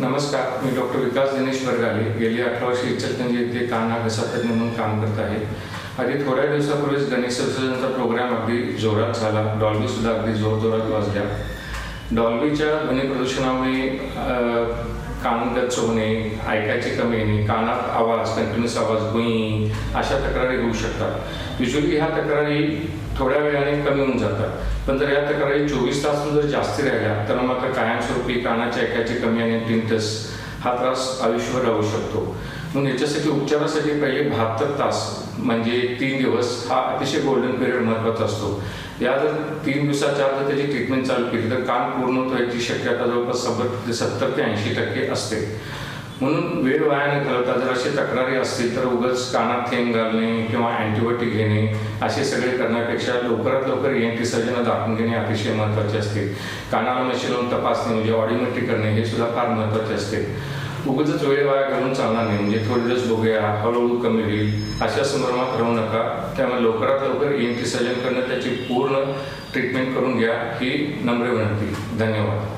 नमस्कार मी डॉक्टर विकास दिनेश बरगाले. गेली अठरा वर्षी इचलकरंजी येथे काना घसातज्ञ म्हणून काम करत आहे. आधी थोड्या दिवसापूर्वीच गणेश विसर्जनचा प्रोग्राम अगदी जोरात झाला. डॉल्बीसुद्धा अगदी जोरजोरात वाजल्या. डॉल्बीच्या ध्वनी प्रदूषणामुळे कान गच्च होणे ऐकायची कमी येणे कानात आवाज कंटिन्युअस आवाज गुई अशा तक्रारी होऊ शकतात. युजली ह्या तक्रारी थोड्या वेळाने कमी होऊन जातात. पण जर या तक्रारी चोवीस तास जर जास्ती राहिल्या तर मात्र कायमस्वरूपी कानाच्या ऐकायची कमी आणि टिंटस हा त्रास आयुष्यभर राहू शकतो. म्हणून याच्यासाठी उपचारासाठी पहिले बहात्तर तास म्हणजे तीन दिवस हा अतिशय गोल्डन पिरियड महत्त्वाचा असतो. या जर तीन दिवसाच्या आत जर त्याची ट्रीटमेंट चालू केली तर कान पूर्ण व्हायची शक्यता जवळपास सत्तर ते सत्तर ते ऐंशी टक्के असते. म्हणून वेळ वाया न घालवता जर अशी तक्रारी असतील तर उगाच कानात थेंब घालणे किंवा अँटीबायोटिक घेणे असे सगळे करण्यापेक्षा लवकरात लवकर एन टी सर्जन दाखवून घेणे अतिशय महत्त्वाचे असते. कानाला मशीन लावून तपासणे म्हणजे ऑडिओमेट्री करणे हे सुद्धा फार महत्त्वाचे असते. उगाच वेळ वाया घालून चालणार नाही म्हणजे थोडे दिवस बघूया हळूहळू कमी होईल अशा संभ्रमात राहू नका. त्यामुळे लवकरात लवकर एन टी सर्जन करणं त्याची पूर्ण ट्रीटमेंट करून घ्या ही नम्र विनंती. धन्यवाद.